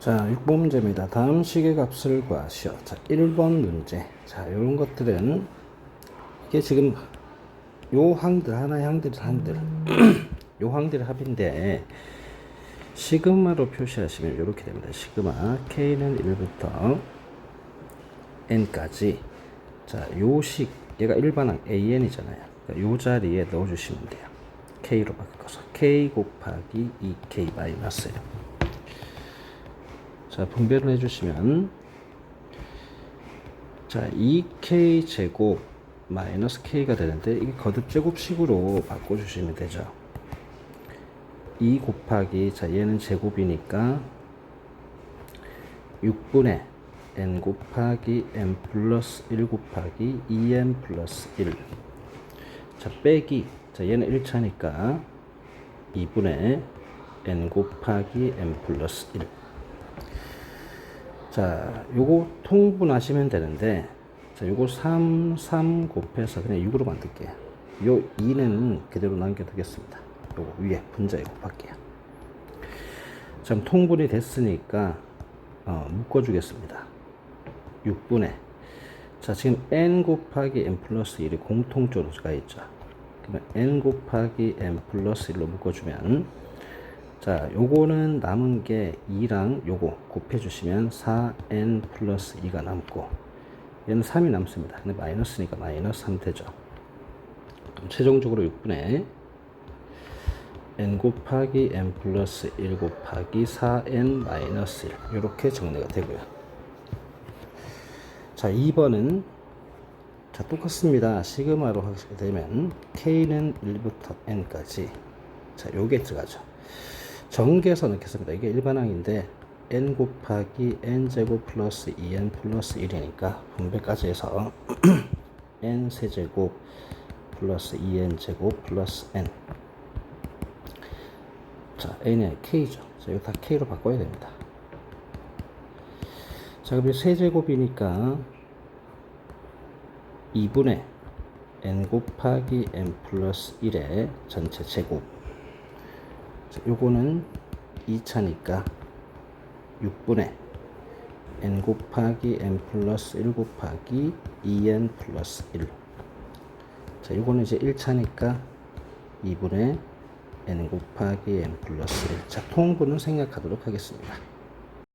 자, 6번 문제입니다. 다음 식의 값을 구하시오. 자, 1번 문제. 자, 이런 것들은 이게 지금 요 항들 하나의 항들 항들 요 항들 합인데 시그마로 표시하시면 이렇게 됩니다. 시그마 k는 1부터 n까지 자, 요 식 얘가 일반항 an이잖아요. 그러니까 요 자리에 넣어 주시면 돼요. k로 바꿔서 k 곱하기 2k 마이너스 1. 자, 분배를 해주시면 자, 2k 제곱 마이너스 k가 되는데 이게 거듭 제곱식으로 바꿔주시면 되죠. 2 곱하기 자 얘는 제곱이니까 6분의 n 곱하기 n 플러스 1 곱하기 2n 플러스 1. 자 빼기 자 얘는 1차니까 2분의 n 곱하기 n 플러스 1. 자, 요거 통분하시면 되는데, 자, 요거 3, 3 곱해서 그냥 6으로 만들게요. 요 2는 그대로 남겨두겠습니다. 요거 위에 분자에 곱할게요. 자, 통분이 됐으니까, 어, 묶어주겠습니다. 6분의. 자, 지금 n 곱하기 n 플러스 1이 공통적으로 가 있죠. 그러면 n 곱하기 n 플러스 1로 묶어주면, 자, 요거는 남은 게 2랑 요거 곱해 주시면 4n 플러스 2가 남고 얘는 3이 남습니다. 근데 마이너스니까 마이너스 3 되죠. 그럼 최종적으로 6분의 n 곱하기 n 플러스 1 곱하기 4n 마이너스 1 이렇게 정리가 되고요. 자, 2번은 자, 똑같습니다. 시그마로 하게 되면 k는 1부터 n까지 자, 요게 들어가죠. 정계에서 넣겠습니다. 이게 일반항인데 n 곱하기 n 제곱 플러스 2n 플러스 1이니까 분배까지 해서 n 세제곱 플러스 2n 제곱 플러스 n 자 n이 k죠. 자 이거 다 k로 바꿔야 됩니다. 자 그럼 세제곱이니까 2분의 n 곱하기 n 플러스 1의 전체 제곱 자, 요거는 2차니까 6분의 n 곱하기 n 플러스 1 곱하기 2n 플러스 1. 자, 요거는 이제 1차니까 2분의 n 곱하기 n 플러스 1. 자, 통분은 생략하도록 하겠습니다.